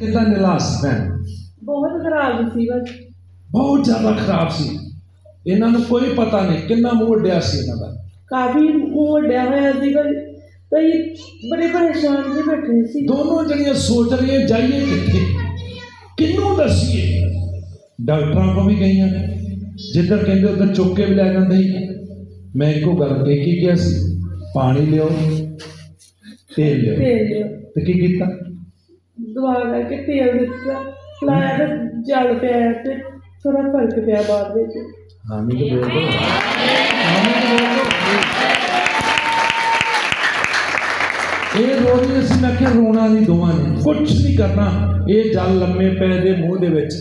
ਕਿੱਦਾਂ ਨਿਲਾਸ ਭੈਣ ਬਹੁਤ ਖਰਾਬ ਸੀ ਬਸ। ਬਹੁਤ ਜ਼ਿਆਦਾ ਖਰਾਬ ਸੀ। ਇਹਨਾਂ ਨੂੰ ਕੋਈ ਪਤਾ ਨਹੀਂ ਕਿੰਨਾ ਮੂੰਹ ਉੱਡਿਆ ਸੀ ਇਹਨਾਂ ਦਾ। ਕਾਫੀ ਮੂੰਹ ਵੱਡਿਆ ਹੋਇਆ ਸੀਗਾ ਕਈ ਬੜੇ ਪਰੇਸ਼ਾਨ ਜਿਹੇ ਬੈਠੇ ਸੀ। ਦੋਨੋਂ ਜਣੀਆਂ ਸੋਚ ਰਹੀਆਂ ਜਾਈਏ ਕਿੱਥੇ? ਕਿਹਨੂੰ ਦੱਸੀਏ? ਡਾਕਟਰਾਂ ਕੋਲ ਵੀ ਗਈਆਂ ਜਿੱਧਰ ਕਹਿੰਦੇ ਉਧਰ ਚੁੱਕ ਕੇ ਵੀ ਲੈ ਜਾਂਦੇ ਸੀ ਮੈਂ ਇੱਕੋ ਗੱਲ ਕਹੀ ਕੀ ਕਿਹਾ ਸੀ ਪਾਣੀ ਲਿਓ ਤੇਲ ਲਿਓ ਤੇ ਕੀ ਕੀਤਾ? ਦਵਾ ਕਰਕੇ ਤੇਲ ਦਿੱਤਾ। ਲਾਇਆ ਤੇ ਜਲ ਪਿਆ ਤੇ ਥੋੜਾ ਫ਼ਰਕ ਪਿਆ ਬਾਅਦ ਵਿੱਚ। ਤੇ ਬੋਲ ਦੋ। ਤੇ ਇਹ ਰੋਣੀ ਅਸੀਂ ਮੈਂ ਕਿਹਾ ਰੋਣਾ ਨਹੀਂ ਦੋਵਾਂ ਨੇ। ਕੁਝ ਨਹੀਂ ਕਰਨਾ। ਇਹ ਜਲ ਲੰਮੇ ਪੈ ਦੇ ਮੂੰਹ ਦੇ ਵਿੱਚ।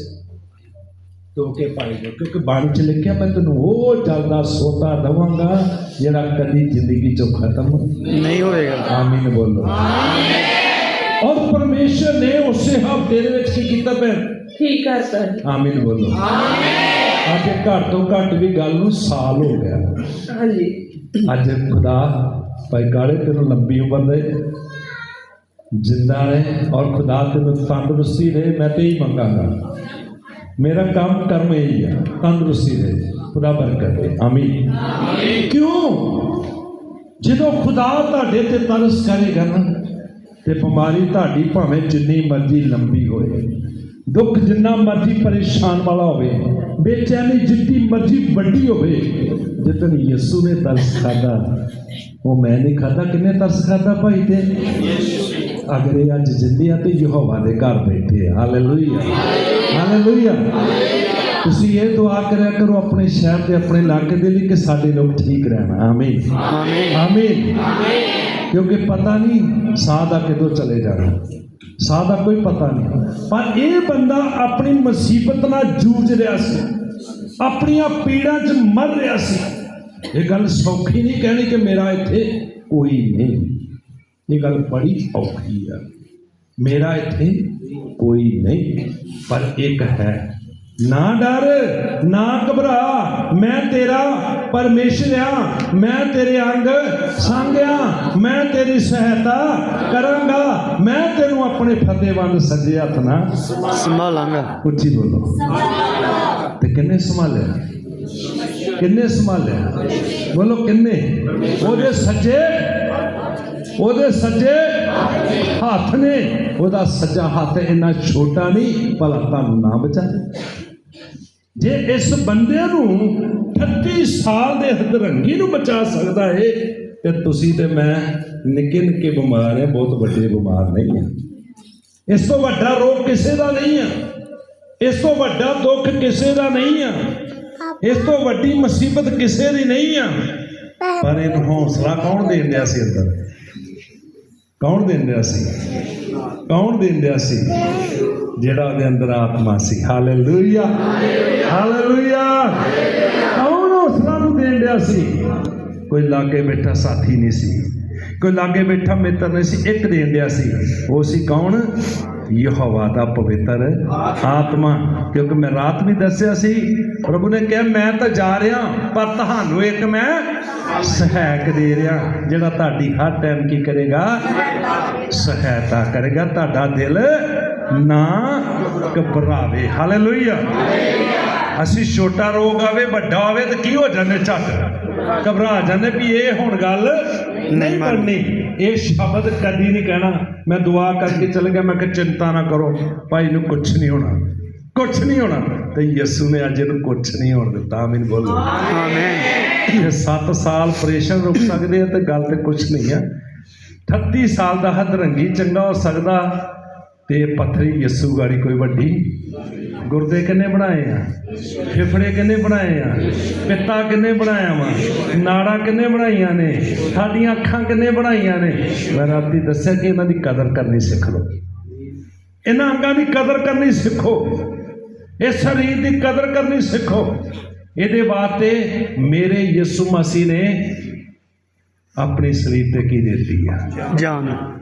ਧੋ ਕੇ ਪਾਈ ਜਾਓ ਕਿਉਂਕਿ ਬਾਣੀ ਚ ਲਿਖਿਆ ਮੈਂ ਤੈਨੂੰ ਉਹ ਜਲ ਦਾ ਸੋਤਾ ਦਵਾਂਗਾ ਜਿਹੜਾ ਕਦੀ ਜ਼ਿੰਦਗੀ ਚੋਂ ਖਤਮ ਨਹੀਂ ਹੋਏਗਾ ਆਮੀਨ ਬੋਲੋ ਔਰ ਪਰਮੇਸ਼ਰ ਨੇ ਉਸੇ ਹਫ਼ਤੇ ਦੇ ਵਿੱਚ ਕੀ ਕੀਤਾ ਭੈਣ? ਠੀਕ ਕਰਤਾ ਆਮੀਨ ਬੋਲੋ। ਅੱਜ ਇਹ ਘੱਟ ਤੋਂ ਘੱਟ ਵੀ ਗੱਲ ਨੂੰ ਸਾਲ ਹੋ ਗਿਆ। ਹਾਂਜੀ। ਅੱਜ ਖੁਦਾ ਭਾਈ ਕਾਲੇ ਤੈਨੂੰ ਲੰਬੀ ਉਮਰ ਦੇ ਜਿੰਦਾ ਰਹੇ ਔਰ ਖੁਦਾ ਤੈਨੂੰ ਤੰਦਰੁਸਤੀ ਦੇ ਮੈਂ ਤੇ ਹੀ ਮੰਗਾਂਗਾ। ਮੇਰਾ ਕੰਮ ਕਰਮ ਇਹੀ ਆ ਤੰਦਰੁਸਤੀ ਦੇ ਖੁਦਾ ਬਰਕਤ ਦੇ ਆਮੀਨ। ਕਿਉਂ? ਜਦੋਂ ਖੁਦਾ ਤੁਹਾਡੇ ਤੇ ਤਰਸ ਕਰੇਗਾ ਨਾ ਤੇ ਬਿਮਾਰੀ ਤੁਹਾਡੀ ਭਾਵੇਂ ਜਿੰਨੀ ਮਰਜ਼ੀ ਲੰਬੀ ਹੋਏ। ਦੁੱਖ ਜਿੰਨਾ ਮਰਜ਼ੀ ਪਰੇਸ਼ਾਨ ਵਾਲਾ ਹੋਵੇ, ਬੇਚੈਨੀ ਜਿੱਤੀ ਮਰਜ਼ੀ ਵੱਡੀ ਹੋਵੇ ਜਿਤਨ ਯਿਸੂ ਨੇ ਤਰਸ ਖਾਦਾ ਉਹ ਮੈਂ ਨਹੀਂ ਖਾਦਾ ਕਿੰਨੇ ਤਰਸ ਖਾਦਾ ਭਾਈ ਤੇ? ਅਗਰ ਇਹ ਅੱਜ ਜਿੰਦੇ ਆ ਤੇ ਯਹੋਵਾ ਦੇ ਘਰ ਬੈਠੇ ਆ। ਹਾਲੇਲੂਇਆ। ਹਾਲੇਲੂਇਆ। ਤੁਸੀਂ ਇਹ ਦੁਆ ਕਰਿਆ ਕਰੋ ਆਪਣੇ ਸ਼ਹਿਰ ਤੇ ਆਪਣੇ ਇਲਾਕੇ ਦੇ ਲਈ ਕਿ ਸਾਡੇ ਲੋਕ ਠੀਕ ਰਹਿਣ। ਆਮੀਨ ਆਮੀਨ ਆਮੀਨ ਕਿਉਂਕਿ ਪਤਾ ਨਹੀਂ ਸਾਹ ਦਾ ਕਿਦੋਂ ਚਲੇ ਜਾਣਾ ਸਾਹ ਦਾ ਕੋਈ ਪਤਾ ਨਹੀਂ। ਪਰ ਇਹ ਬੰਦਾ ਆਪਣੀ ਮੁਸੀਬਤ ਨਾਲ ਜੂਝ ਰਿਹਾ ਸੀ। ਆਪਣੀਆਂ ਪੀੜਾਂ 'ਚ ਮਰ ਰਿਹਾ ਸੀ। ਇਹ ਗੱਲ ਸੌਖੀ ਨਹੀਂ ਕਹਿਣੀ ਕਿ ਮੇਰਾ ਇੱਥੇ ਕੋਈ ਨਹੀਂ। ਇਹ ਗੱਲ ਬੜੀ ਔਖੀ ਆ। ਮੇਰਾ ਇੱਥੇ ਕੋਈ ਨਹੀਂ। ਪਰ ਇੱਕ ਹੈ। ਨਾ ਡਰ ਨਾ ਘਬਰਾ। ਮੈਂ ਤੇਰਾ ਪਰਮੇਸ਼ਰ ਆ। ਮੈਂ ਤੇਰੇ ਅੰਗ ਸੰਗ ਆ ਮੈਂ ਤੇਰੀ ਸਹਾਇਤਾ ਕਰਾਂਗਾ। ਮੈਂ ਤੈਨੂੰ ਆਪਣੇ ਫਤਿਹਵੰਦ ਸੱਜੇ ਹੱਥ ਨਾਲ ਸੰਭਾਲਾਂਗਾ। ਉੱਚੀ ਬੋਲੋ। ਤੇ ਕਿੰਨੇ ਸੰਭਾਲਿਆ? ਕਿੰਨੇ ਸੰਭਾਲਿਆ? ਬੋਲੋ ਕਿੰਨੇ? ਉਹਦੇ ਸੱਜੇ ਉਹਦੇ ਸੱਜੇ ਹੱਥ ਨੇ। ਉਹਦਾ ਸੱਜਾ ਹੱਥ ਇੰਨਾ ਛੋਟਾ ਨਹੀਂ ਭਲਾ ਤੁਹਾਨੂੰ ਨਾ ਬਚਾ ਜੇ ਇਸ ਬੰਦੇ ਨੂੰ 38 ਸਾਲ ਦੇ ਹਦਰੰਗੀ ਨੂੰ ਬਚਾ ਸਕਦਾ ਏ, ਤੇ ਤੁਸੀਂ ਤੇ ਮੈਂ ਨਿੱਕੇ ਨਿੱਕੇ ਬਿਮਾਰ ਆ, ਬਹੁਤ ਵੱਡੇ ਬਿਮਾਰ ਨਹੀਂ ਆ। ਇਸ ਤੋਂ ਵੱਡਾ ਰੋਗ ਕਿਸੇ ਦਾ ਨਹੀਂ ਆ। ਇਸ ਤੋਂ ਵੱਡਾ ਦੁੱਖ ਕਿਸੇ ਦਾ ਨਹੀਂ ਆ। ਇਸ ਤੋਂ ਵੱਡੀ ਮੁਸੀਬਤ ਕਿਸੇ ਦੀ ਨਹੀਂ ਆ। ਪਰ ਇਹਨੂੰ ਹੌਸਲਾ ਕੌਣ ਦੇਣ ਡਿਆ ਸੀ ਅੰਦਰ? ਕੌਣ ਦੇਣ ਡਿਆ ਸੀ? ਕੌਣ ਦੇਣ ਡਿਆ ਸੀ? ਜਿਹੜਾ ਉਹਦੇ ਅੰਦਰ ਆਤਮਾ ਸੀ। ਹਾਲੇਲੂਇਆ ਹਾਲੇਲੂਇਆ ਕੌਣ ਉਸ ਨੂੰ ਦੇਣ ਡਿਆ ਸੀ? ਕੋਈ ਲਾਗੇ ਬੈਠਾ ਸਾਥੀ ਨਹੀਂ ਸੀ। ਕੋਈ ਲਾਗੇ ਬੈਠਾ ਮਿੱਤਰ ਨੇ ਸੀ, ਇੱਕ ਦੇਣ ਡਿਆ ਸੀ। ਉਹ ਸੀ ਕੌਣ? ਯਹੋਵਾ ਦਾ ਪਵਿੱਤਰ ਆਤਮਾ। ਕਿਉਂਕਿ ਮੈਂ ਰਾਤ ਵੀ ਦੱਸਿਆ ਸੀ, ਪ੍ਰਭੂ ਨੇ ਕਿਹਾ, ਮੈਂ ਤਾਂ ਜਾ ਰਿਹਾ, ਪਰ ਤੁਹਾਨੂੰ ਇੱਕ ਮੈਂ ਸਹਾਇਕ ਦੇ ਰਿਹਾ। ਜਿਹੜਾ ਤੁਹਾਡੀ ਹਰ ਟਾਈਮ ਕੀ ਕਰੇਗਾ? ਸਹਾਇਤਾ ਕਰੇਗਾ। ਤੁਹਾਡਾ ਦਿਲ ਨਾ ਘਬਰਾਵੇ। ਹਾਲੇਲੂਇਆ। ਅਸੀਂ ਛੋਟਾ ਰੋਗ ਆਵੇ, ਵੱਡਾ ਆਵੇ ਤਾਂ ਕੀ ਹੋ ਜਾਂਦੇ ਝੱਟ? ਘਬਰਾ ਜਾਂਦੇ ਵੀ ਇਹ ਹੁਣ ਗੱਲ ਨਹੀਂ ਬਣਨੀ ਇਹ ਸ਼ਬਦ ਕਦੀ ਨਹੀਂ ਕਹਿਣਾ। ਮੈਂ ਦੁਆ ਕਰਕੇ ਚਲ ਗਿਆ। ਮੈਂ ਕਿ ਚਿੰਤਾ ਨਾ ਕਰੋ। ਭਾਈ ਨੂੰ ਕੁਝ ਨਹੀਂ ਹੋਣਾ। ਕੁਝ ਨਹੀਂ ਹੋਣਾ। ਤੇ ਯਿਸੂ ਨੇ ਅੱਜ ਇਹਨੂੰ ਕੁਝ ਨਹੀਂ ਹੋਣ ਦਿੱਤਾ। ਆਮੀਨ ਬੋਲੋ। ਆਮੀਨ। ਇਹ 7 ਸਾਲ ਆਪਰੇਸ਼ਨ ਰੁਕ ਸਕਦੇ ਆ ਤੇ ਗੱਲ ਤੇ ਕੁਝ ਨਹੀਂ ਆ। 38 ਸਾਲ ਦਾ ਹਦਰੰਗੀ ਚੰਗਾ ਹੋ ਸਕਦਾ। ਤੇ ਪੱਥਰੀ ਯਿਸੂ ਗਾੜੀ ਕੋਈ ਵੱਡੀ ਗੁਰਦੇ ਕਿੰਨੇ ਬਣਾਏ ਆ? ਫੇਫੜੇ ਕਿੰਨੇ ਬਣਾਏ ਆ? ਪਿੱਤਾ ਕਿੰਨੇ ਬਣਾਇਆ ਵਾ? ਨਾੜਾਂ ਕਿੰਨੇ ਬਣਾਈਆਂ ਨੇ? ਸਾਡੀਆਂ ਅੱਖਾਂ ਕਿੰਨੇ ਬਣਾਈਆਂ ਨੇ? ਮੈਂ ਰਾਤੀ ਦੱਸਿਆ ਕਿ ਇਹਨਾਂ ਦੀ ਕਦਰ ਕਰਨੀ ਸਿੱਖ ਲਓ। ਇਹਨਾਂ ਅੰਗਾਂ ਦੀ ਕਦਰ ਕਰਨੀ ਸਿੱਖੋ। ਇਸ ਸਰੀਰ ਦੀ ਕਦਰ ਕਰਨੀ ਸਿੱਖੋ। ਇਹਦੇ ਵਾਸਤੇ ਮੇਰੇ ਯਿਸੂ ਮਸੀਹ ਨੇ ਆਪਣੇ ਸਰੀਰ ਤੇ ਕੀ ਦਿੱਤੀ ਆ? ਜਾਨ।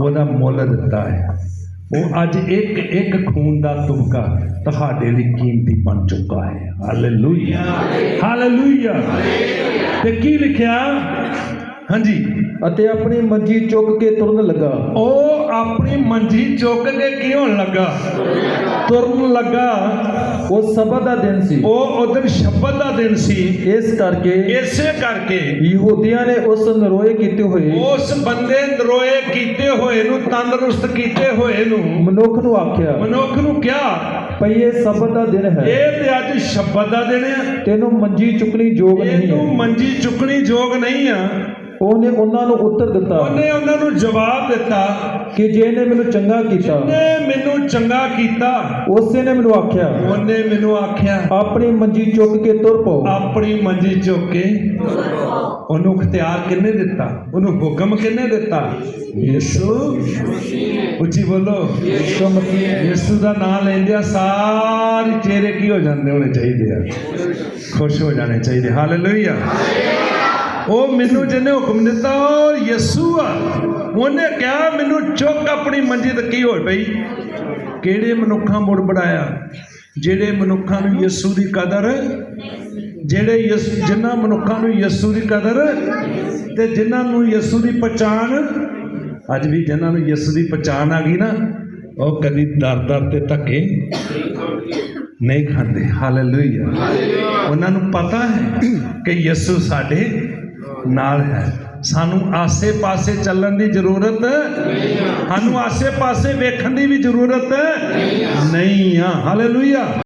ਉਹਦਾ ਮੁੱਲ ਦਿੱਤਾ ਹੈ। ਉਹ ਅੱਜ ਇੱਕ ਇੱਕ ਖੂਨ ਦਾ ਤੁਪਕਾ ਤੁਹਾਡੇ ਲਈ ਕੀਮਤੀ ਬਣ ਚੁੱਕਾ ਹੈ। ਹਾਲੇਲੂਇਆ ਹਾਲੇਲੂਇਆ ਤੇ ਕੀ ਲਿਖਿਆ? ਹਾਂਜੀ। ਅਤੇ ਆਪਣੀ ਮੰਜੀ ਚੁੱਕ ਕੇ ਤੁਰਨ ਲੱਗਾ। ਉਹ ਆਪਣੀ ਮੰਜੀ ਚੁੱਕ ਕੇ ਕਿਉਂ ਲੱਗਾ? ਤੁਰਨ ਲੱਗਾ। ਉਹ ਸਬਤ ਦਾ ਦਿਨ ਸੀ। ਉਹ ਉਦੋਂ ਸ਼ਬਦ ਦਾ ਦਿਨ ਸੀ। ਇਸ ਕਰਕੇ ਇਸੇ ਕਰਕੇ ਯਹੂਦੀਆਂ ਨੇ ਉਸ ਨਰੋਏ ਕੀਤੇ ਹੋਏ। ਉਸ ਬੰਦੇ ਨਰੋਏ ਕੀਤੇ ਹੋਏ ਨੂੰ ਤੰਦਰੁਸਤ ਕੀਤੇ ਹੋਏ ਨੂੰ ਮਨੁੱਖ ਨੂੰ ਆਖਿਆ ਮਨੁੱਖ ਨੂੰ ਕਿਹਾ ਭਈ ਇਹ ਸਬਤ ਦਾ ਦਿਨ ਹੈ। ਇਹ ਤੇ ਅੱਜ ਸ਼ਬਦ ਦਾ ਦਿਨ ਆ ਤੈਨੂੰ ਮੰਜੀ ਚੁੱਕਣੀ ਯੋਗ ਨਹੀਂ ਹੈ। ਮੰਜੀ ਚੁੱਕਣੀ ਯੋਗ ਨਹੀਂ ਆ। ਉਹਨੇ ਉਹਨਾਂ ਨੂੰ ਉੱਤਰ ਦਿੱਤਾ ਉਹਨੇ ਉਹਨਾਂ ਨੂੰ ਜਵਾਬ ਦਿੱਤਾ ਕਿ ਜੇ ਨੇ ਮੈਨੂੰ ਚੰਗਾ ਕੀਤਾ ਨੇ ਮੈਨੂੰ ਚੰਗਾ ਕੀਤਾ ਉਸੇ ਨੇ ਮੈਨੂੰ ਆਖਿਆ ਉਹਨੇ ਮੈਨੂੰ ਆਖਿਆ ਆਪਣੀ ਮੰਜੀ ਚੁੱਕ ਕੇ ਤੁਰ ਪਓ। ਆਪਣੀ ਮੰਜੀ ਚੁੱਕ ਕੇ ਉਹਨੂੰ ਅਖਤਿਆਰ ਕਿੰਨੇ ਦਿੱਤਾ? ਉਹਨੂੰ ਹੁਕਮ ਕਿੰਨੇ ਦਿੱਤਾ? ਯਿਸੂ। ਉੱਚੀ ਬੋਲੋ। ਯਿਸੂ ਮਸੀਹ। ਯਿਸੂ ਦਾ ਨਾਮ ਲੈਂਦਿਆਂ ਸਾਰੇ ਚਿਹਰੇ ਕੀ ਹੋ ਜਾਂਦੇ ਹੋਣੇ ਚਾਹੀਦੇ ਆ? ਖੁਸ਼ ਹੋ ਜਾਣੇ ਚਾਹੀਦੇ। ਹਾਲੇਲੂਇਆ। ਉਹ ਮੈਨੂੰ ਜਿਹਨੇ ਹੁਕਮ ਦਿੱਤਾ ਉਹ ਯਿਸੂ ਆ ਉਹਨੇ ਕਿਹਾ ਮੈਨੂੰ ਚੁੱਕ ਆਪਣੀ ਮੰਜੀ ਤੇ ਕੀ ਹੋ ਪਈ? ਕਿਹੜੇ ਮਨੁੱਖਾਂ ਮੁੜ ਬੜਾਇਆ ਜਿਹੜੇ ਮਨੁੱਖਾਂ ਨੂੰ ਯਿਸੂ ਦੀ ਕਦਰ ਜਿਹੜੇ ਜਿਨ੍ਹਾਂ ਮਨੁੱਖਾਂ ਨੂੰ ਯਿਸੂ ਦੀ ਕਦਰ ਤੇ ਜਿਨ੍ਹਾਂ ਨੂੰ ਯਿਸੂ ਦੀ ਪਛਾਣ ਅੱਜ ਵੀ ਜਿਨ੍ਹਾਂ ਨੂੰ ਯਿਸੂ ਦੀ ਪਛਾਣ ਆ ਗਈ ਨਾ ਉਹ ਕਦੀ ਦਰ ਦਰ ਤੇ ਧੱਕੇ ਨਹੀਂ ਖਾਂਦੇ। ਹਾਲੇਲੂਇਆ। ਉਹਨਾਂ ਨੂੰ ਪਤਾ ਹੈ ਕਿ ਯਿਸੂ ਸਾਡੇ ਨਾਲ ਹੈ। ਸਾਨੂੰ ਆਸੇ-ਪਾਸੇ ਚੱਲਣ ਦੀ ਜ਼ਰੂਰਤ ਸਾਨੂੰ ਆਸੇ-ਪਾਸੇ ਵੇਖਣ ਦੀ ਵੀ ਜ਼ਰੂਰਤ ਨਹੀਂ ਆ। ਹਾਲੇਲੂਇਆ